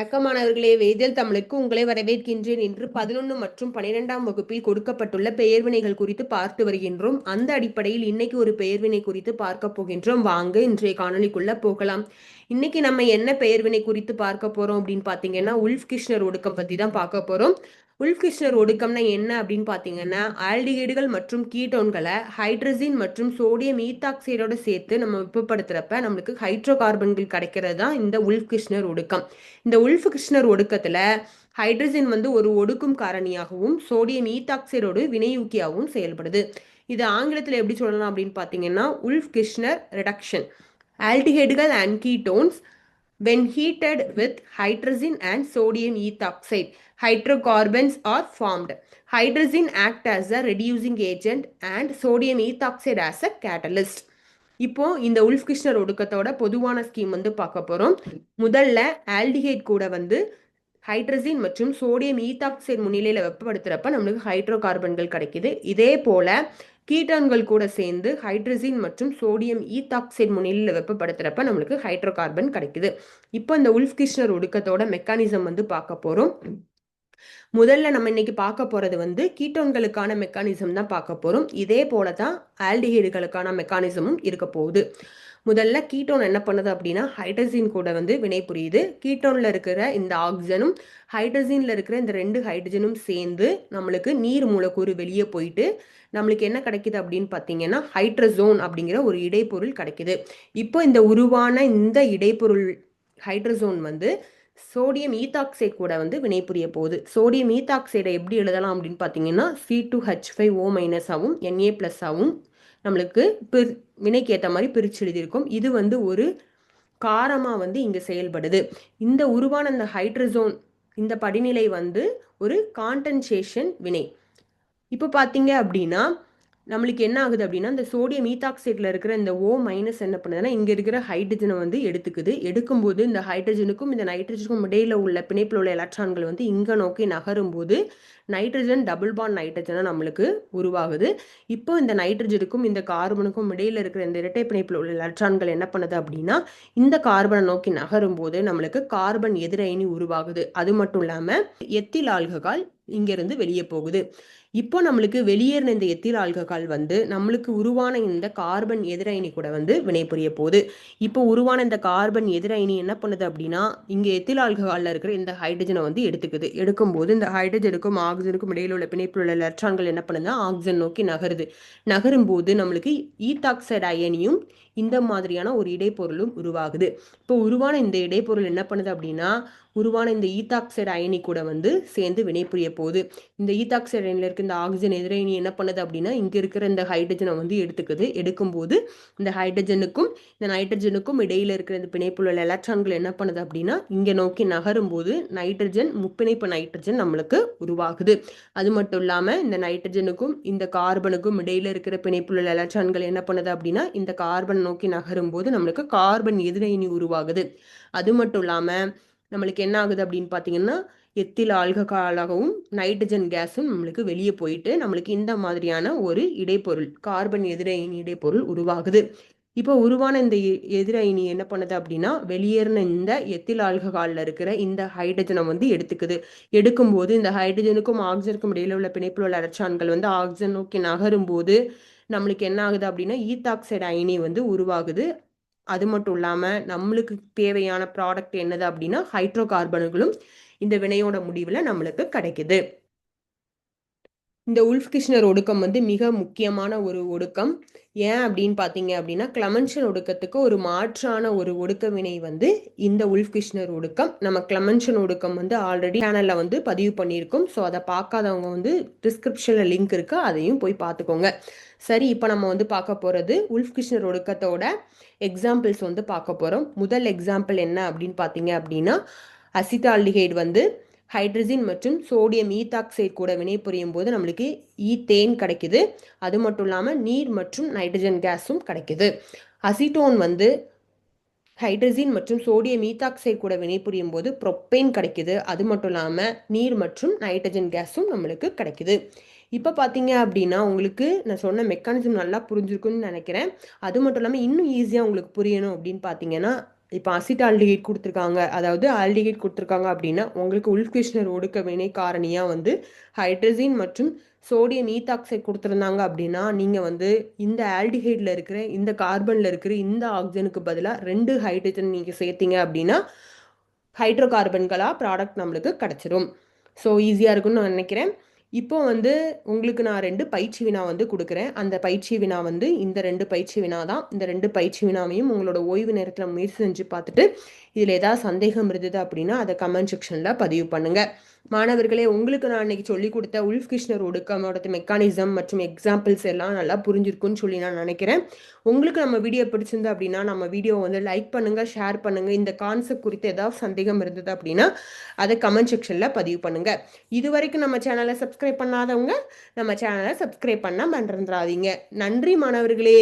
வணக்கமானவர்களே மாணவர்களே தமிழுக்கு உங்களை வரவேற்கின்றேன் என்று பதினொன்று மற்றும் பனிரெண்டாம் வகுப்பில் கொடுக்கப்பட்டுள்ள பெயர்வினைகள் குறித்து பார்த்து வருகின்றோம். அந்த அடிப்படையில் இன்னைக்கு ஒரு பெயர்வினை குறித்து பார்க்க போகின்றோம். வாங்க இன்றைய காணொலிக்குள்ள போகலாம். இன்னைக்கு நம்ம என்ன பெயர்வினை குறித்து பார்க்க போறோம் அப்படின்னு பாத்தீங்கன்னா உல்ஃப் கிருஷ்ணர் ஒடுக்கம் பத்தி தான் பார்க்க போறோம். உல்கிருஷ்ணர் ஒடுக்கம்னா என்ன அப்படின்னு பார்த்தீங்கன்னா ஆல்டிகைடுகள் மற்றும் கீட்டோன்களை ஹைட்ரஜின் மற்றும் சோடியம் ஈத்தாக்சைடோட சேர்த்து நம்ம வெப்பப்படுத்துறப்ப நம்மளுக்கு ஹைட்ரோ கார்பன்கள் கிடைக்கிறது தான் இந்த உல்கிருஷ்ணர் ஒடுக்கம். இந்த உல்ஃப் கிருஷ்ணர் ஒடுக்கத்தில் ஹைட்ரஜன் வந்து ஒரு ஒடுக்கும் காரணியாகவும் சோடியம் ஈத்தாக்சைடோடு வினையூக்கியாகவும் செயல்படுது. இது ஆங்கிலத்தில் எப்படி சொல்லலாம் அப்படின்னு பார்த்தீங்கன்னா Wolff Kishner reduction. ஆல்டிஹைடுகள் and ketones when heated with hydrogen and sodium ethoxide hydrocarbons are formed hydrogen act as a reducing agent and sodium ethoxide as a catalyst இப்போ இந்த உல்ஃப் கிருஷ்ணர் ஒடுக்கத்தோட பொதுவான ஸ்கீம் வந்து பார்க்க போறோம் முதல்ல ஆல்டிஹைட் கூட வந்து ஹைட்ரஜின் மற்றும் சோடியம் ஈத்தாக்சைடு முன்னிலையில் வெப்பப்படுத்துறப்ப நம்மளுக்கு ஹைட்ரோ கார்பன்கள் கிடைக்குது இதே போல கீட்டான்கள் கூட சேர்ந்து ஹைட்ரஜன் மற்றும் சோடியம் ஈத்தாக்சைடு முன்னிலையில் வெப்பப்படுத்துறப்ப நம்மளுக்கு ஹைட்ரோ கார்பன் கிடைக்குது. இப்போ இந்த உல்ஃப் கிருஷ்ணர் ஒடுக்கத்தோட மெக்கானிசம் வந்து பார்க்க போகிறோம் முதல்ல நம்ம இன்னைக்கு பார்க்க போறது வந்து கீட்டோன்களுக்கான மெக்கானிசம் தான் பார்க்க போறோம். இதே போல தான் ஆல்டிஹைடுகளுக்கான மெக்கானிசமும் இருக்க போகுது. முதல்ல கீட்டோன் என்ன பண்ணுது அப்படின்னா ஹைட்ரஜன் கூட வந்து வினை புரியுது. கீட்டோனில் இருக்கிற இந்த ஆக்சிஜனும் ஹைட்ரஜன்ல இருக்கிற இந்த ரெண்டு ஹைட்ரஜனும் சேர்ந்து நம்மளுக்கு நீர் மூலக்கூறு வெளியே போயிட்டு நம்மளுக்கு என்ன கிடைக்குது அப்படின்னு பார்த்தீங்கன்னா ஹைட்ரசோன் அப்படிங்கிற ஒரு இடைப்பொருள் கிடைக்குது. இப்போ இந்த உருவான இந்த இடைப்பொருள் ஹைட்ரசோன் வந்து சோடியம் ஈத்தாக்சைடு கூட வந்து வினைபுரிய போகுது. சோடியம் ஈத்தாக்சைடை எப்படி எழுதலாம் அப்படின்னு பார்த்தீங்கன்னா C two H five O மைனஸாகவும் NA ப்ளஸ்ஸாகவும் நம்மளுக்கு பிர் வினைக்கு ஏற்ற மாதிரி பிரித்து எழுதியிருக்கும். இது வந்து ஒரு காரமாக வந்து இங்கே செயல்படுது. இந்த உருவான அந்த ஹைட்ரசோன் இந்த படிநிலை வந்து ஒரு கான்டன்சேஷன் வினை. இப்போ பார்த்தீங்க அப்படின்னா நம்மளுக்கு என்ன ஆகுது அப்படின்னா இந்த சோடியம் ஈத்தாக்சைடில் இருக்கிற இந்த ஓ மைனஸ் என்ன பண்ணுதுன்னா இங்கே இருக்கிற ஹைட்ரஜனை வந்து எடுத்துக்குது. எடுக்கும்போது இந்த ஹைட்ரஜனுக்கும் இந்த நைட்ரஜனுக்கும் இடையில உள்ள பிணைப்பில் உள்ள எலக்ட்ரான்கள் வந்து இங்கே நோக்கி நகரும் போது நைட்ரஜன் டபுள் பாண்ட் நைட்ரஜனாக நம்மளுக்கு உருவாகுது. இப்போ இந்த நைட்ரஜனுக்கும் இந்த கார்பனுக்கும் இடையில இருக்கிற இந்த இரட்டை பிணைப்பில் உள்ள எலக்ட்ரான்கள் என்ன பண்ணுது அப்படின்னா இந்த கார்பனை நோக்கி நகரும் போது நம்மளுக்கு கார்பன் எதிரணி உருவாகுது. அது மட்டும் இல்லாமல் எத்தில் ஆல்கஹால் இங்கிருந்து வெளியே போகுது. இப்போ நம்மளுக்கு வெளியேறின இந்த எத்தில் ஆல்கஹால் வந்து நம்மளுக்கு உருவான இந்த கார்பன் எதிரணி கூட வந்து வினைபுரிய போகுது. இப்போ உருவான இந்த கார்பன் எதிரணி என்ன பண்ணுது அப்படின்னா இங்கே எத்தில் ஆல்கஹாலில் இருக்கிற இந்த ஹைட்ரஜனை வந்து எடுத்துக்குது. எடுக்கும்போது இந்த ஹைட்ரஜனுக்கும் ஆக்சிஜனுக்கும் இடையில உள்ள பிணைப்பில் உள்ள எலக்ட்ரான்கள் என்ன பண்ணுதுன்னா ஆக்சிஜன் நோக்கி நகருது. நகரும் போது நம்மளுக்கு ஈத்தாக்சைடு அயனியும் இந்த மாதிரியான ஒரு இடைப்பொருளும் உருவாகுது. இப்போ உருவான இந்த இடைப்பொருள் என்ன பண்ணுது அப்படின்னா உருவான இந்த ஈத்தாக்சைடு அயனி கூட வந்து சேர்ந்து வினைப்புரிய போகுது. இந்த ஈத்தாக்சைடு அயனில் இருக்க இந்த ஆக்சிஜன் எதிரணி என்ன பண்ணுது அப்படின்னா இங்கே இருக்கிற இந்த ஹைட்ரஜனை வந்து எடுத்துக்குது. எடுக்கும்போது இந்த ஹைட்ரஜனுக்கும் இந்த நைட்ரஜனுக்கும் இடையில இருக்கிற இந்த பிணைப்புள்ள எலக்ட்ரான்கள் என்ன பண்ணுது அப்படின்னா இங்கே நோக்கி நகரும் போது நைட்ரஜன் முப்பிணைப்பு நைட்ரஜன் நம்மளுக்கு உருவாகுது. அது மட்டும் இல்லாமல் இந்த நைட்ரஜனுக்கும் இந்த கார்பனுக்கும் இடையில இருக்கிற பிணைப்புள்ள எலக்ட்ரான்கள் என்ன பண்ணுது அப்படின்னா இந்த கார்பன் நோக்கி நகரும் போது நம்மளுக்கு கார்பன் எதிரணி உருவாகுது. அது மட்டும் இல்லாமல் நம்மளுக்கு என்ன ஆகுது அப்படின்னு பார்த்தீங்கன்னா எத்தில் ஆல்கஹாலாகவும் நைட்ரஜன் கேஸும் நம்மளுக்கு வெளியே போயிட்டு நம்மளுக்கு இந்த மாதிரியான ஒரு இடைப்பொருள் கார்பன் எதிரணி இடைப்பொருள் உருவாகுது. இப்போ உருவான இந்த எதிரணி என்ன பண்ணுது அப்படின்னா வெளியேறின இந்த எத்தில் ஆல்கஹாலில் இருக்கிற இந்த ஹைட்ரஜனை வந்து எடுத்துக்குது. எடுக்கும்போது இந்த ஹைட்ரஜனுக்கும் ஆக்சிஜனுக்கும் இடையில உள்ள பிணைப்பில் உள்ள எலக்ட்ரான்கள் வந்து ஆக்சிஜன் நோக்கி நகரும் போது நம்மளுக்கு என்ன ஆகுது அப்படின்னா ஈத்தாக்சைடு அயனி வந்து உருவாகுது. அது மட்டும் இல்லாமல் நம்மளுக்கு தேவையான ப்ராடக்ட் என்னது அப்படின்னா ஹைட்ரோ கார்பனுகளும் இந்த வினையோட முடிவில் நம்மளுக்கு கிடைக்குது. இந்த உல்ஃப் கிருஷ்ணர் ஒடுக்கம் வந்து மிக முக்கியமான ஒரு ஒடுக்கம். ஏன் அப்படின்னு பார்த்தீங்க அப்படின்னா கிளமன்ஷன் ஒடுக்கத்துக்கு ஒரு மாற்றான ஒரு ஒடுக்க வினை வந்து இந்த உல்ஃப் கிருஷ்ணர் ஒடுக்கம். நம்ம கிளமன்ஷன் ஒடுக்கம் வந்து ஆல்ரெடி சேனலில் வந்து பதிவு பண்ணியிருக்கோம். ஸோ அதை பார்க்காதவங்க வந்து டிஸ்கிரிப்ஷனில் லிங்க் இருக்குது அதையும் போய் பார்த்துக்கோங்க. சரி இப்போ நம்ம வந்து பார்க்க போகிறது உல்ஃப் கிருஷ்ணர் ஒடுக்கத்தோட எக்ஸாம்பிள்ஸ் வந்து பார்க்க போகிறோம் முதல் எக்ஸாம்பிள் என்ன அப்படின்னு பார்த்தீங்க அப்படின்னா அசிட்டால்டிஹைடு வந்து ஹைட்ரஜன் மற்றும் சோடியம் ஈத்தாக்சைடு கூட வினைபுரியும் போது நம்மளுக்கு ஈத்தேன் கிடைக்குது. அது மட்டும் இல்லாமல் நீர் மற்றும் நைட்ரஜன் கேஸும் கிடைக்குது. அசிட்டோன் வந்து ஹைட்ரஜன் மற்றும் சோடியம் ஈத்தாக்சைடு கூட வினைபுரியும் போது ப்ரொப்பேன் கிடைக்குது. அது மட்டும் இல்லாமல் நீர் மற்றும் நைட்ரஜன் கேஸும் நம்மளுக்கு கிடைக்குது. இப்போ பார்த்தீங்க அப்படின்னா உங்களுக்கு நான் சொன்ன மெக்கானிசம் நல்லா புரிஞ்சிருக்குன்னு நினைக்கிறேன். அது மட்டும் இல்லாமல் இன்னும் ஈஸியாக உங்களுக்கு புரியணும் அப்படின்னு பார்த்தீங்கன்னா இப்போ அசிட் ஆல்டிகேட் கொடுத்துருக்காங்க. அதாவது ஆல்டிகேட் கொடுத்துருக்காங்க அப்படின்னா உங்களுக்கு உல்கிருஷ்ணர் ஒடுக்க வினை காரணியாக வந்து ஹைட்ரஜின் மற்றும் சோடியம் ஈத்தாக்சைட் கொடுத்துருந்தாங்க அப்படின்னா நீங்கள் வந்து இந்த ஆல்டிஹைடில் இருக்கிற இந்த கார்பனில் இருக்கிற இந்த ஆக்சிஜனுக்கு பதிலாக ரெண்டு ஹைட்ரஜன் நீங்கள் சேர்த்தீங்க அப்படின்னா ஹைட்ரோ கார்பன்களாக ப்ராடக்ட் நம்மளுக்கு கிடச்சிரும். ஸோ ஈஸியாக இருக்கும்னு நான் நினைக்கிறேன். இப்போ வந்து உங்களுக்கு நான் ரெண்டு பயிற்சி வினா வந்து கொடுக்குறேன். அந்த பயிற்சி வினா வந்து இந்த ரெண்டு பயிற்சி வினா தான். இந்த ரெண்டு பயிற்சி வினாவையும் உங்களோட ஓய்வு நேரத்தில் முயற்சி செஞ்சு பார்த்துட்டு இதில் ஏதாவது சந்தேகம் இருந்தது அப்படின்னா அதை கமெண்ட் செக்ஷனில் பதிவு பண்ணுங்கள் மாணவர்களே உங்களுக்கு நான் இன்னைக்கு சொல்லி கொடுத்த உல்ஃப் கிருஷ்ணர் ஒடுக்கமோட மெக்கானிசம் மற்றும் எக்ஸாம்பிள்ஸ் எல்லாம் நல்லா புரிஞ்சிருக்குன்னு சொல்லி நான் நினைக்கிறேன். உங்களுக்கு நம்ம வீடியோ பிடிச்சிருந்து அப்படின்னா நம்ம வீடியோ வந்து லைக் பண்ணுங்கள் ஷேர் பண்ணுங்கள் இந்த கான்செப்ட் குறித்து ஏதாவது சந்தேகம் இருந்தது அப்படின்னா அதை கமெண்ட் செக்ஷனில் பதிவு பண்ணுங்கள் இது வரைக்கும் நம்ம சேனலை சப்ஸ்கிரைப் பண்ணாதவங்க நம்ம சேனலை சப்ஸ்கிரைப் பண்ண மறந்துடாதீங்க. நன்றி மாணவர்களே!